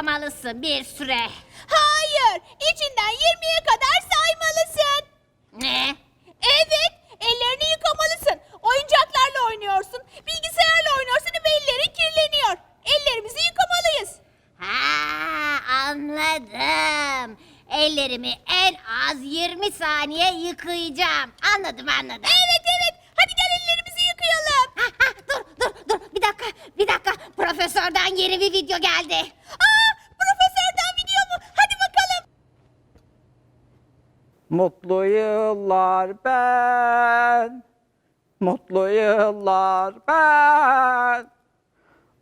yıkamalısın, bir süre. Hayır, içinden 20'ye kadar saymalısın. Ne? Evet, ellerini yıkamalısın. Oyuncaklarla oynuyorsun, bilgisayarla oynuyorsun ve ellerin kirleniyor. Ellerimizi yıkamalıyız. Ha anladım. Ellerimi en az 20 saniye yıkayacağım. Anladım anladım. Evet evet, hadi gel ellerimizi yıkayalım. Ha, ha, dur dur dur bir dakika bir dakika. Profesörden yeni bir video geldi. Mutlu yıllar ben. Mutlu yıllar ben.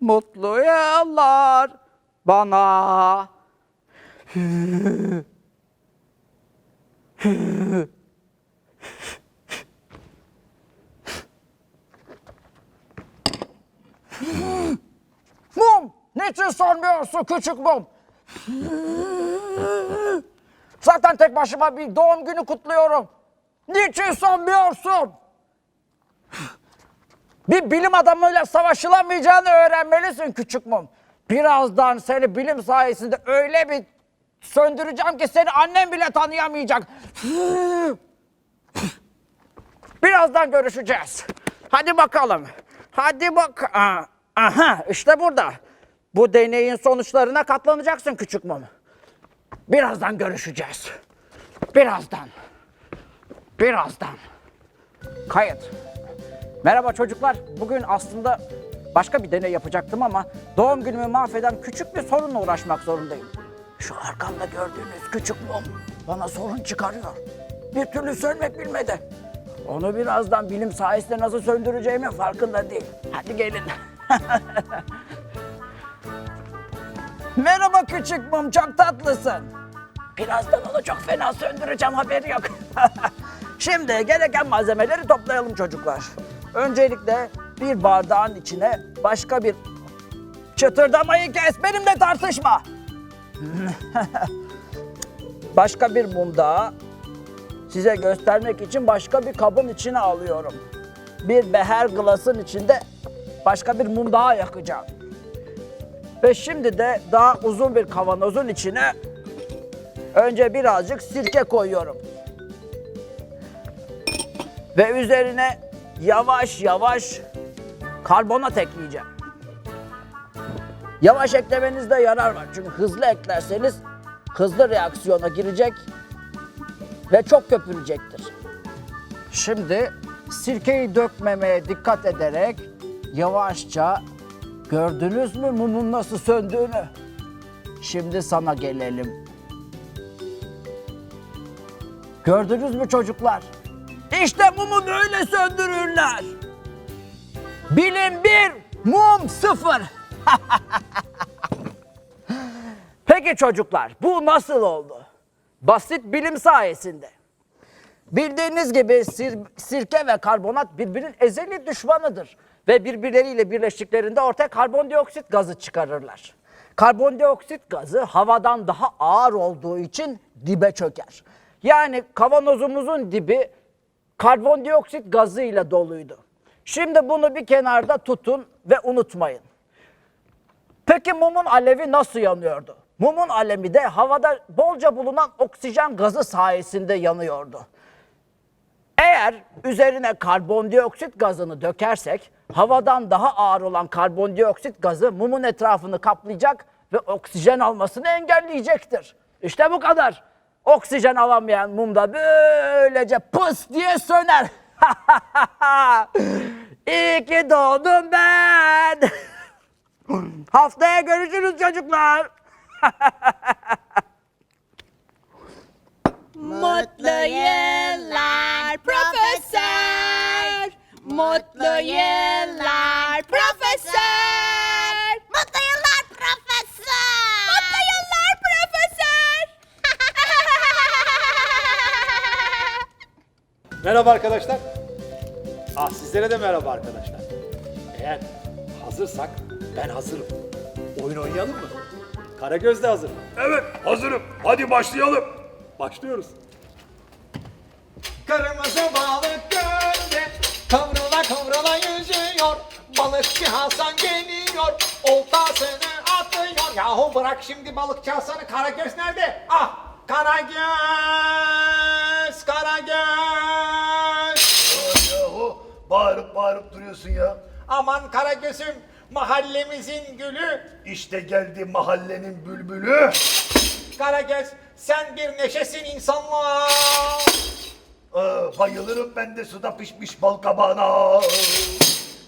Mutlu yıllar bana. Mum! Niçin sormuyorsun küçük mum? Zaten tek başıma bir doğum günü kutluyorum. Niçin sanmıyorsun? Bir bilim adamıyla savaşılamayacağını öğrenmelisin küçük mum. Birazdan seni bilim sayesinde öyle bir söndüreceğim ki seni annem bile tanıyamayacak. Birazdan görüşeceğiz. Hadi bakalım. Hadi bak. Aha işte burada. Bu deneyin sonuçlarına katlanacaksın küçük mum. Birazdan görüşeceğiz. Birazdan. Birazdan. Kayıt. Merhaba çocuklar. Bugün aslında başka bir deney yapacaktım ama doğum günümü mahveden küçük bir sorunla uğraşmak zorundayım. Şu arkamda gördüğünüz küçük mum bana sorun çıkarıyor. Bir türlü sönmek bilmedi. Onu birazdan bilim sayesinde nasıl söndüreceğimin farkında değil. Hadi gelin. Merhaba küçük mum, çok tatlısın. Birazdan onu çok fena söndüreceğim, haberi yok. Şimdi gereken malzemeleri toplayalım çocuklar. Öncelikle bir bardağın içine başka bir çıtırdamayı kes, benimle tartışma. başka bir mum daha size göstermek için başka bir kabın içine alıyorum. Bir beher glasın içinde başka bir mum yakacağım. Ve şimdi de daha uzun bir kavanozun içine önce birazcık sirke koyuyorum. Ve üzerine yavaş yavaş karbonat ekleyeceğim. Yavaş eklemenizde yarar var. Çünkü hızlı eklerseniz hızlı reaksiyona girecek ve çok köpürecektir. Şimdi sirkeyi dökmemeye dikkat ederek yavaşça gördünüz mü mumun nasıl söndüğünü? Şimdi sana gelelim. Gördünüz mü çocuklar? İşte mumu böyle söndürürler. Bilim bir, mum sıfır. Peki çocuklar, bu nasıl oldu? Basit bilim sayesinde. Bildiğiniz gibi sir- sirke ve karbonat birbirinin ezeli düşmanıdır. Ve birbirleriyle birleştiklerinde ortaya karbondioksit gazı çıkarırlar. Karbondioksit gazı havadan daha ağır olduğu için dibe çöker. Yani kavanozumuzun dibi karbondioksit gazıyla doluydu. Şimdi bunu bir kenarda tutun ve unutmayın. Peki mumun alevi nasıl yanıyordu? Mumun alevi de havada bolca bulunan oksijen gazı sayesinde yanıyordu. Eğer üzerine karbondioksit gazını dökersek havadan daha ağır olan karbondioksit gazı mumun etrafını kaplayacak ve oksijen almasını engelleyecektir. İşte bu kadar. Oksijen alamayan mum da böylece pıs diye söner. İyi ki doğdum ben. Haftaya görüşürüz çocuklar. Mutlu yıllar profesör. Mutlu yıllar profesör. Mutlu yıllar profesör. Mutlu yıllar profesör. Merhaba arkadaşlar. Ah sizlere de merhaba arkadaşlar. Eğer hazırsak ben hazırım. Oyun oynayalım mı? Karagöz de hazır. Evet hazırım. Hadi başlayalım. Başlıyoruz. Kırmızı balık gölde Kıvrıla kıvrıla yüzüyor Balıkçı Hasan geliyor Oltasını atıyor Yahu bırak şimdi balıkçı Hasan'ı Karagöz nerede? Ah Karagöz Karagöz bağırıp bağırıp duruyorsun ya. Aman Karagöz'üm mahallemizin gülü İşte geldi mahallenin bülbülü. Karagöz sen bir neşesin insanlar Aa, bayılırım ben de suda pişmiş bal kabağına.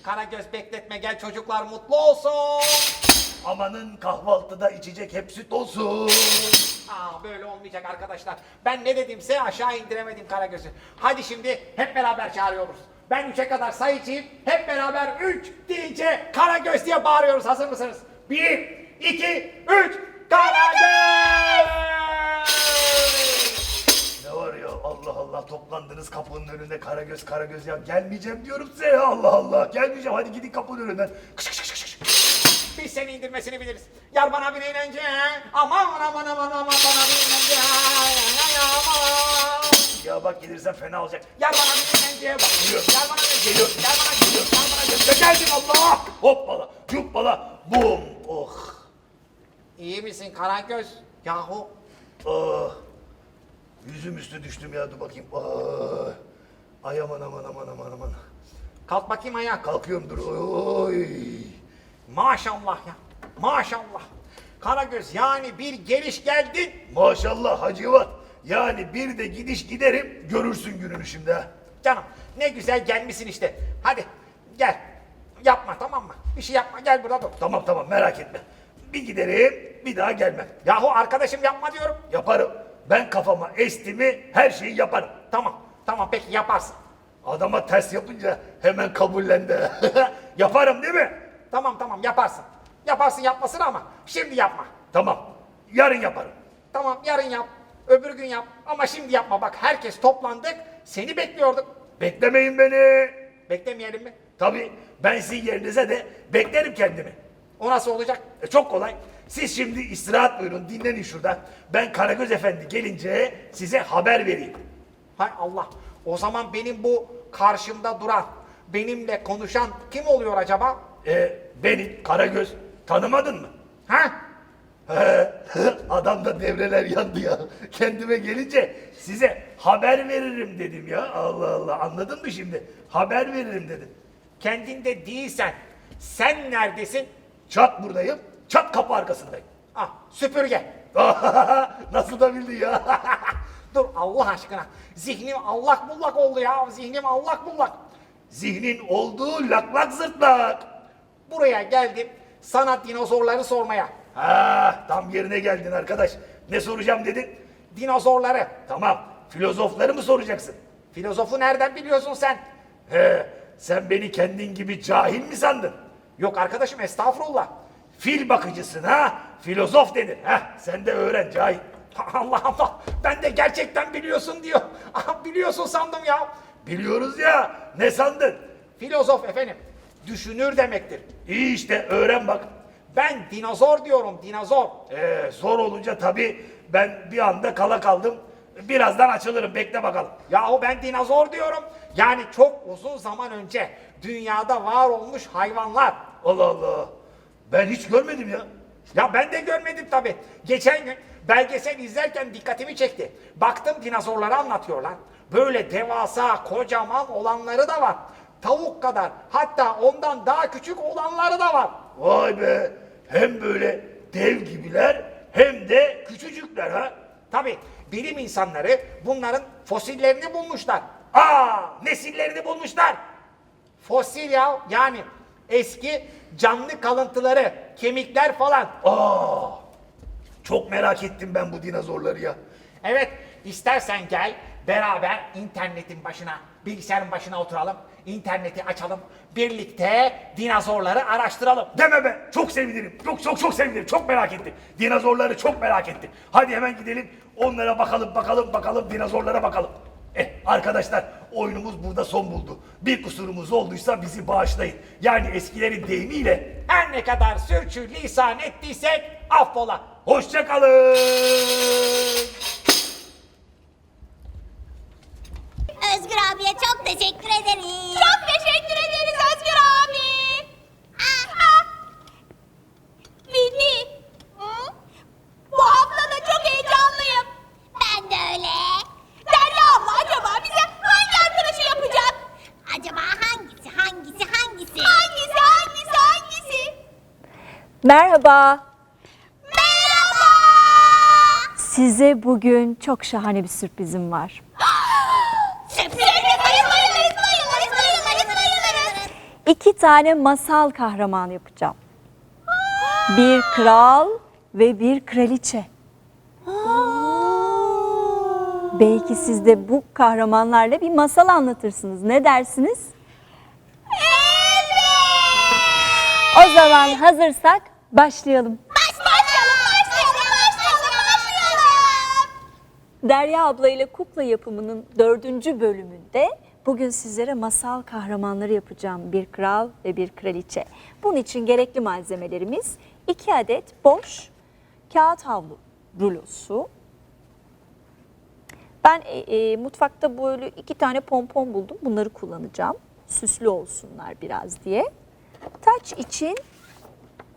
Karagöz bekletme gel çocuklar mutlu olsun Amanın kahvaltıda içecek hep süt olsun. Aa böyle olmayacak arkadaşlar. Ben ne dedimse aşağı indiremedim Karagöz'ü. Hadi şimdi hep beraber çağırıyoruz. Ben üçe kadar sayacağım. Hep beraber üç deyince Karagöz diye bağırıyoruz. Hazır mısınız? Bir, iki, üç. Karagöz! Ne var ya Allah Allah toplandınız kapının önünde Karagöz Karagöz ya gelmeyeceğim diyorum size ya Allah Allah gelmeyeceğim hadi gidin kapının önünden. Kış kış kış kış. Biz seni indirmesini biliriz. Yar bana bir eğlence. Aman aman aman aman bana bir eğlence. Aman. Ya bak gelirsen fena olacak. Yar bana bir eğlence. Bak, Geliyor. Yar bana bir Geliyor. Yar bana geliyor. Yar bana geliyor. İşte geldim Allah. Hoppala yuppala bum. Oh. İyi misin Karagöz? Yahu Ah. Yüzüm üstü düştüm ya dur bakayım. Ah. Ay aman aman aman aman aman. kalk bakayım ayağa. Kalkıyorum dur. Oy. Maşallah ya. Maşallah. Karagöz yani bir geliş geldin. Maşallah Hacıvat. Yani bir de gidiş giderim görürsün gününü şimdi ha. Canım ne güzel gelmişsin işte. Hadi gel. Yapma tamam mı? Bir şey yapma gel burada dur. Tamam tamam merak etme. Bir giderim bir daha gelmem. Yahu arkadaşım yapma diyorum. Yaparım. Ben kafama esti mi her şeyi yaparım. Tamam tamam peki yaparsın. Adama ters yapınca hemen kabullendi. yaparım değil mi? Tamam tamam yaparsın. Yaparsın yapmasın ama şimdi yapma. Tamam. Yarın yaparım. Tamam yarın yap. Öbür gün yap. Ama şimdi yapma bak herkes toplandık. Seni bekliyorduk. Beklemeyin beni. Beklemeyelim mi? Tabii ben sizin yerinize de beklerim kendimi. O nasıl olacak? E, çok kolay. Siz şimdi istirahat buyurun, dinlenin şurada. Ben Karagöz Efendi gelince size haber vereyim. Hay Allah. O zaman benim bu karşımda duran, benimle konuşan kim oluyor acaba? E, beni Karagöz tanımadın mı? Ha? Adamda devreler yandı ya. Kendime gelince size haber veririm dedim ya. Allah Allah anladın mı şimdi? Haber veririm dedim. Kendinde değilsen sen neredesin? Çat buradayım, çat kapı arkasındayım. Ah süpürge. Nasıl da bildin ya? Dur Allah aşkına. Zihnim allak bullak oldu ya. Zihnim allak bullak. Zihnin olduğu laklak zırtlak. Buraya geldim sana dinozorları sormaya. Ha, tam yerine geldin arkadaş. Ne soracağım dedin? Dinozorları. Tamam, filozofları mı soracaksın? Filozofu nereden biliyorsun sen? He, sen beni kendin gibi cahil mi sandın? Yok arkadaşım estağfurullah. Fil bakıcısın ha, filozof denir. Ha, sen de öğren cahil. Allah Allah ben de gerçekten biliyorsun diyor. Biliyorsun sandım ya. Biliyoruz ya, ne sandın? Filozof efendim düşünür demektir. İyi işte öğren bak. Ben dinozor diyorum dinozor. Ee, zor olunca tabii ben bir anda kala kaldım. Birazdan açılırım, bekle bakalım. Yahu ben dinozor diyorum. Yani çok uzun zaman önce dünyada var olmuş hayvanlar. Allah Allah, ben hiç görmedim ya. Ya ben de görmedim tabii. Geçen gün belgesel izlerken dikkatimi çekti. Baktım dinozorları anlatıyorlar. Böyle devasa, kocaman olanları da var. Tavuk kadar, hatta ondan daha küçük olanları da var. Vay be, hem böyle dev gibiler hem de küçücükler ha. Tabii bilim insanları bunların fosillerini bulmuşlar. Aa, nesillerini bulmuşlar. Fosil ya yani Eski canlı kalıntıları, kemikler falan. Aa, çok merak ettim ben bu dinozorları ya. Evet, istersen gel beraber internetin başına, bilgisayarın başına oturalım. interneti açalım. Birlikte dinozorları araştıralım. Deme be. Çok sevinirim. Çok çok çok sevinirim. Çok merak ettim. Dinozorları çok merak ettim. Hadi hemen gidelim. Onlara bakalım bakalım bakalım dinozorlara bakalım. Eh arkadaşlar oyunumuz burada son buldu. Bir kusurumuz olduysa bizi bağışlayın. Yani eskilerin deyimiyle Her ne kadar sürçü lisan ettiysek affola. hoşça Özgür abiye çok teşekkür ederiz. Çok teşekkür ederiz Özgür abi. Aa, Vini. Bu hafta da çok heyecanlıyım. ben de öyle. Derya abla acaba bize hangi arkadaşı yapacak? Acaba hangisi hangisi hangisi? Hangisi hangisi hangisi? Merhaba. Merhaba. Size bugün çok şahane bir sürprizim var. İki tane masal kahramanı yapacağım. Bir kral ve bir kraliçe. Belki siz de bu kahramanlarla bir masal anlatırsınız. Ne dersiniz? O zaman hazırsak başlayalım. Derya abla ile kukla yapımının dördüncü bölümünde bugün sizlere masal kahramanları yapacağım. Bir kral ve bir kraliçe. Bunun için gerekli malzemelerimiz iki adet boş kağıt havlu rulosu. Ben e, e, mutfakta böyle iki tane pompon buldum. Bunları kullanacağım. Süslü olsunlar biraz diye. Taç için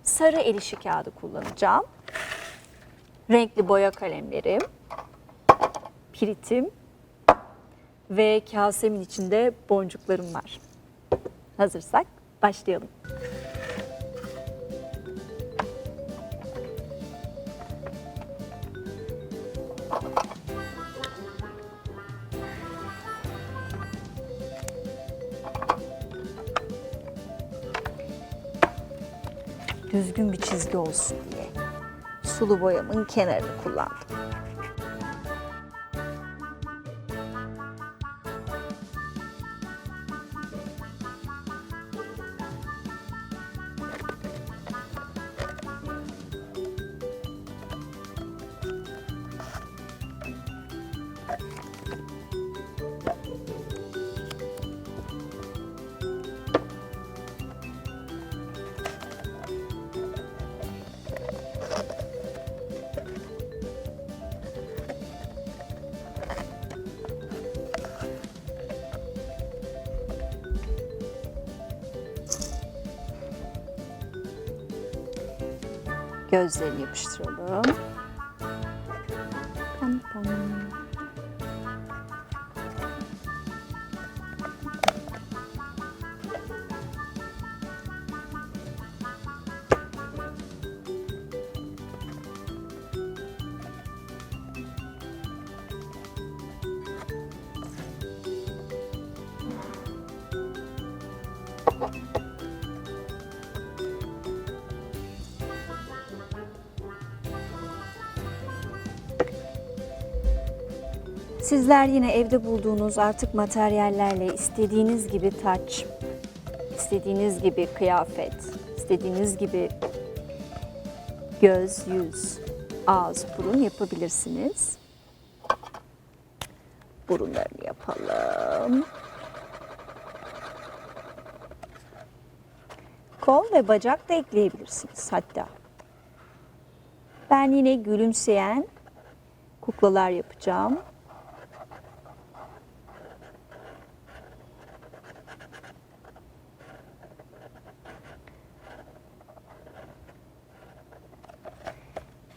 sarı el işi kağıdı kullanacağım. Renkli boya kalemlerim piritim ve kasemin içinde boncuklarım var. Hazırsak başlayalım. Düzgün bir çizgi olsun diye sulu boyamın kenarını kullandım. Gözlerini yapıştıralım. Sizler yine evde bulduğunuz artık materyallerle istediğiniz gibi taç, istediğiniz gibi kıyafet, istediğiniz gibi göz, yüz, ağız, burun yapabilirsiniz. Burunlarını yapalım. Kol ve bacak da ekleyebilirsiniz hatta. Ben yine gülümseyen kuklalar yapacağım.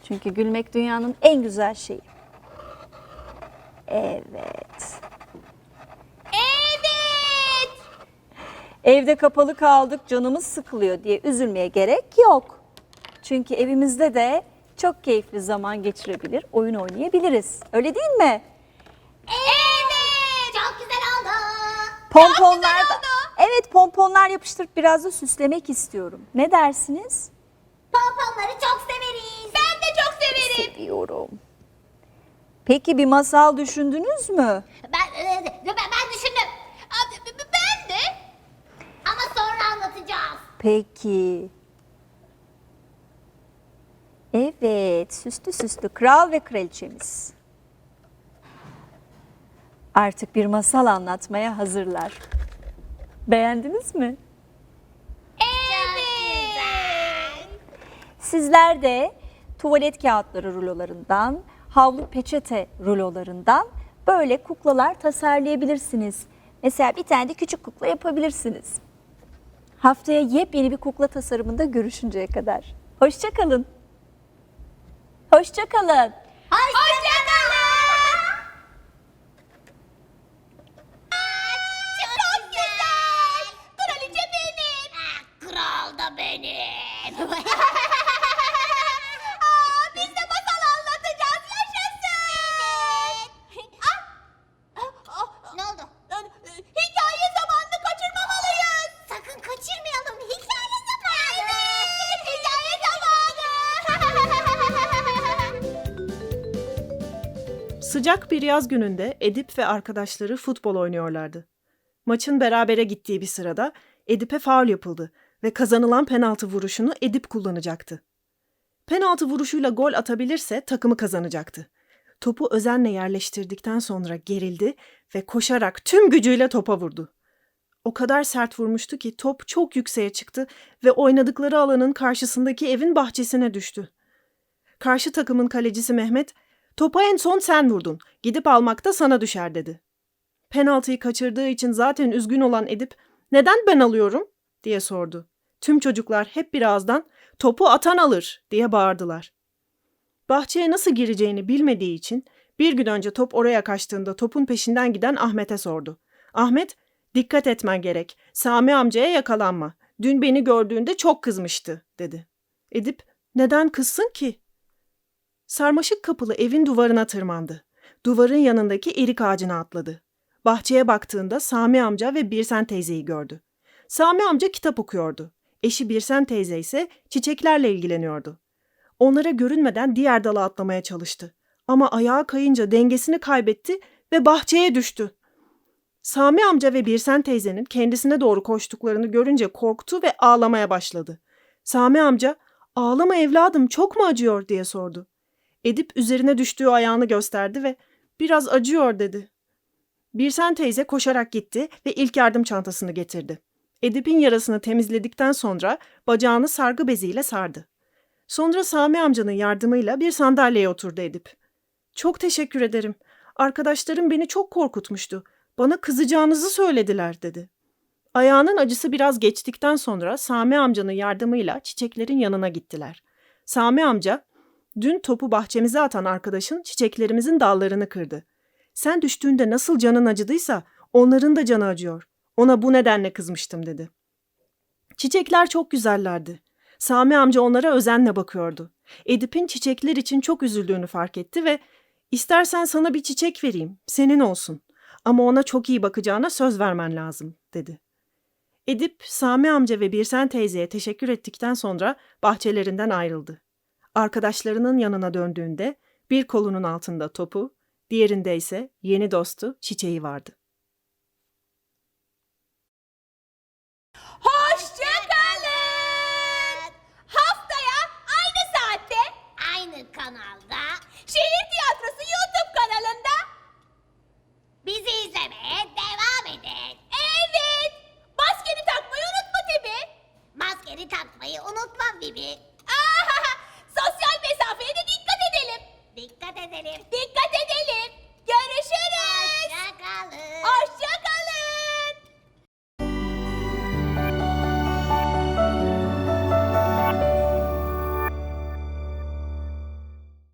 Çünkü gülmek dünyanın en güzel şeyi. Evet. Evet. Evde kapalı kaldık, canımız sıkılıyor diye üzülmeye gerek yok. Çünkü evimizde de çok keyifli zaman geçirebilir, oyun oynayabiliriz. Öyle değil mi? Evet. Çok güzel oldu. Pomponlar da, Evet pomponlar yapıştırıp biraz da süslemek istiyorum. Ne dersiniz? Pomponları çok severiz. Seviyorum. Peki bir masal düşündünüz mü? Ben, e, ben, ben düşündüm. Ben de. Ama sonra anlatacağız. Peki. Evet, süslü süslü kral ve kraliçemiz. Artık bir masal anlatmaya hazırlar. Beğendiniz mi? Evet. Sizler de tuvalet kağıtları rulolarından, havlu peçete rulolarından böyle kuklalar tasarlayabilirsiniz. Mesela bir tane de küçük kukla yapabilirsiniz. Haftaya yepyeni bir kukla tasarımında görüşünceye kadar. Hoşçakalın. Hoşçakalın. Hoşçakalın. Bir yaz gününde Edip ve arkadaşları futbol oynuyorlardı. Maçın berabere gittiği bir sırada Edip'e faul yapıldı ve kazanılan penaltı vuruşunu Edip kullanacaktı. Penaltı vuruşuyla gol atabilirse takımı kazanacaktı. Topu özenle yerleştirdikten sonra gerildi ve koşarak tüm gücüyle topa vurdu. O kadar sert vurmuştu ki top çok yükseğe çıktı ve oynadıkları alanın karşısındaki evin bahçesine düştü. Karşı takımın kalecisi Mehmet Topa en son sen vurdun. Gidip almak da sana düşer dedi. Penaltıyı kaçırdığı için zaten üzgün olan Edip neden ben alıyorum diye sordu. Tüm çocuklar hep bir ağızdan topu atan alır diye bağırdılar. Bahçeye nasıl gireceğini bilmediği için bir gün önce top oraya kaçtığında topun peşinden giden Ahmet'e sordu. Ahmet, dikkat etmen gerek. Sami amcaya yakalanma. Dün beni gördüğünde çok kızmıştı dedi. Edip, neden kızsın ki Sarmaşık kapılı evin duvarına tırmandı. Duvarın yanındaki erik ağacına atladı. Bahçeye baktığında Sami amca ve Birsen teyzeyi gördü. Sami amca kitap okuyordu. Eşi Birsen teyze ise çiçeklerle ilgileniyordu. Onlara görünmeden diğer dala atlamaya çalıştı. Ama ayağa kayınca dengesini kaybetti ve bahçeye düştü. Sami amca ve Birsen teyzenin kendisine doğru koştuklarını görünce korktu ve ağlamaya başladı. Sami amca, "Ağlama evladım, çok mu acıyor?" diye sordu. Edip üzerine düştüğü ayağını gösterdi ve biraz acıyor dedi. Birsen teyze koşarak gitti ve ilk yardım çantasını getirdi. Edip'in yarasını temizledikten sonra bacağını sargı beziyle sardı. Sonra Sami amcanın yardımıyla bir sandalyeye oturdu Edip. Çok teşekkür ederim. Arkadaşlarım beni çok korkutmuştu. Bana kızacağınızı söylediler dedi. Ayağının acısı biraz geçtikten sonra Sami amcanın yardımıyla çiçeklerin yanına gittiler. Sami amca Dün topu bahçemize atan arkadaşın çiçeklerimizin dallarını kırdı. Sen düştüğünde nasıl canın acıdıysa onların da canı acıyor. Ona bu nedenle kızmıştım dedi. Çiçekler çok güzellerdi. Sami amca onlara özenle bakıyordu. Edip'in çiçekler için çok üzüldüğünü fark etti ve istersen sana bir çiçek vereyim, senin olsun. Ama ona çok iyi bakacağına söz vermen lazım, dedi. Edip, Sami amca ve Birsen teyzeye teşekkür ettikten sonra bahçelerinden ayrıldı. Arkadaşlarının yanına döndüğünde bir kolunun altında topu, diğerinde ise yeni dostu çiçeği vardı.